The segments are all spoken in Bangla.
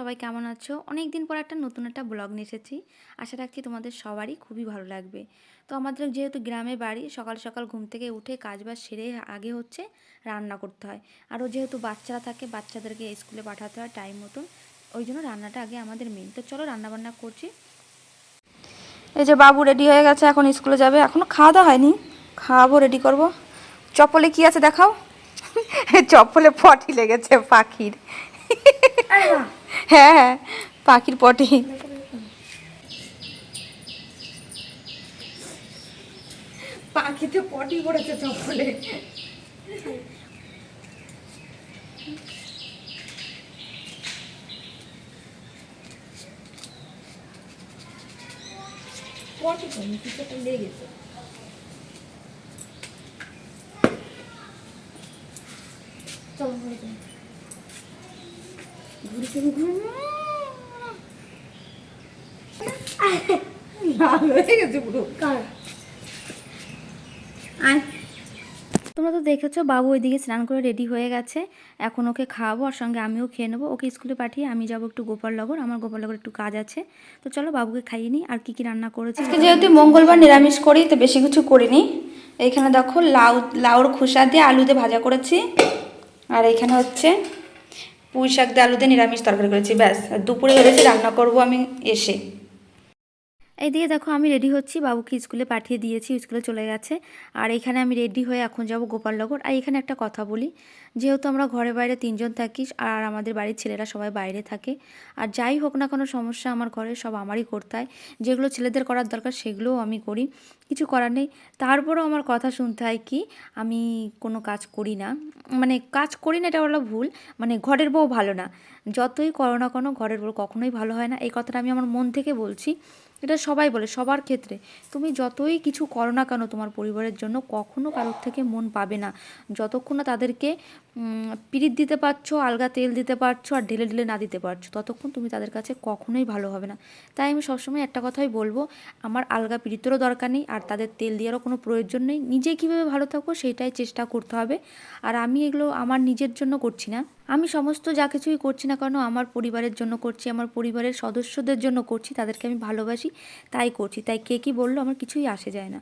আছো? অনেক দিন পর একটা নতুন একটা ব্লগ নিয়ে এসেছি। আশা রাখছি তোমাদের সবারই খুবই ভালো লাগবে। তো আমাদের যেহেতু গ্রামে বাড়ি, সকাল সকাল ঘুম থেকে উঠে কাজ বাজ সেরে আগে হচ্ছে রান্না করতে হয়। আরও যেহেতু বাচ্চারা থাকে, বাচ্চাদেরকে স্কুলে পাঠাতে হয় টাইম মতন, ওই জন্য রান্নাটা আগে আমাদের মেন তো চলো রান্না বান্না করছি। এই যে বাবু রেডি হয়ে গেছে, এখন স্কুলে যাবে। এখনও খাওয়া দাওয়া হয়নি। খাওয়াবো রেডি করব। চপ্পলে কি আছে দেখাও? চপ্পলে পটি লেগেছে পাখির। হ্যাঁ হ্যাঁ পাখির পটি। পাখিতে পটি কিছু একটা লেগেছে। চলো ঘুরে চলো ঘুরে চলো ঘুরে কার তোমরা তো দেখেছ, বাবু ওইদিকে স্নান করে রেডি হয়ে গেছে। এখন ওকে খাওয়াবো, আর সঙ্গে আমিও খেয়ে নেব। ওকে স্কুলে পাঠিয়ে আমি যাব একটু গোপালনগর, আমার গোপালনগর একটু কাজ আছে। তো চলো বাবুকে খাইয়ে নিই, আর কি কি রান্না করেছি। যেহেতু মঙ্গলবার নিরামিষ করি, তো বেশি কিছু করিনি। এইখানে দেখো লাউ, লাউর খোসা দিয়ে আলু দিয়ে ভাজা করেছি। আর এখানে হচ্ছে পুঁই শাক দিয়ে আলু দিয়ে নিরামিষ তরকারি করেছি, ব্যাস। দুপুরে ভেবেছি রান্না করব আমি এসে। এইদিকে দেখো, আমি রেডি হচ্ছি, বাবুকে স্কুলে পাঠিয়ে দিয়েছি, স্কুলে চলে গেছে। আর এখানে আমি রেডি হয়ে এখন যাব গোপালনগর। আর এখানে একটা কথা বলি, যেহেতু আমরা ঘরে বাইরে তিনজন থাকি, আর আমাদের বাড়ির ছেলেরা সবাই বাইরে থাকে, আর যাই হোক না কোনো সমস্যা আমার ঘরে সব আমারই করতে হয়। যেগুলো ছেলেদের করার দরকার, সেগুলোও আমি করি। কিছু করার নেই। তারপরেও আমার কথা শুনতে হয় কি, আমি কোনো কাজ করি না। মানে কাজ করি না এটা হলো ভুল মানে ঘরের বউ ভালো না। যতই করো না কোনো ঘরের বউ কখনোই ভালো হয় না। এই কথাটা আমি আমার মন থেকে বলছি। এটা সবাই বলে, সবার ক্ষেত্রে। তুমি যতই কিছু করো না কেন তোমার পরিবারের জন্য, কখনো কারোর থেকে মন পাবে না। যতক্ষণ না তাদেরকে পিরিত দিতে পারছ, আলগা তেল দিতে পারছ আর ঢেলে ঢেলে না দিতে পারছ, ততক্ষণ তুমি তাদের কাছে কখনোই ভালো হবে না। তাই আমি সবসময় একটা কথাই বলব, আমার আলগা পিরিতেরও দরকার নেই আর তাদের তেল দেওয়ারও কোনো প্রয়োজন নেই। নিজে কীভাবে ভালো থাকব সেইটাই চেষ্টা করতে হবে আর আমি এগুলো আমার নিজের জন্য করছি না। আমি সমস্ত যা কিছুই করছি না কেন, আমার পরিবারের জন্য করছি, আমার পরিবারের সদস্যদের জন্য করছি, তাদেরকে আমি ভালোবাসি, তাই করছি। তাই কে কী বলল আমার কিছুই আসে যায় না।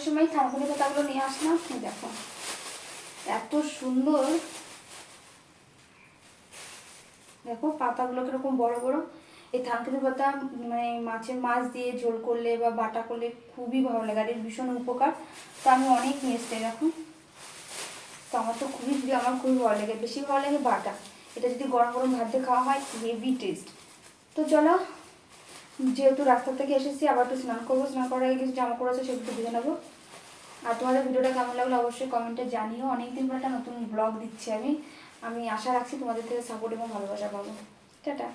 আসার সময় থানকুনি পাতাগুলো নিয়ে আসলাম। দেখো, এত সুন্দর। দেখো পাতাগুলো কীরকম বড় বড়। এই থানকুনি পাতা মানে মাছের মাছ দিয়ে ঝোল করলে বা বাটা করলে খুবই ভালো লাগে, আর এর ভীষণ উপকার। তো আমি অনেক নিয়ে এসছি দেখো। তো আমার তো খুবই আমার খুবই ভালো লাগে। বেশি ভালো লাগে বাটা। এটা যদি গরম গরম ভাত দিয়ে খাওয়া হয় হেভি টেস্ট তো চলো যেহেতু রাস্তা থেকে এসেছি, আবার একটু স্নান করব, স্নান করার আগে কিছু জামা কাপড় আছে সেগুলো ধুয়ে নেব। আর তোমাদের ভিডিওটা কেমন লাগল অবশ্যই কমেন্টে জানিও। অনেকদিন পর একটা নতুন ব্লগ দিচ্ছি আমি। আমি আশা রাখছি তোমাদের থেকে সাপোর্ট এবং ভালোবাসা পাবো। টাটা।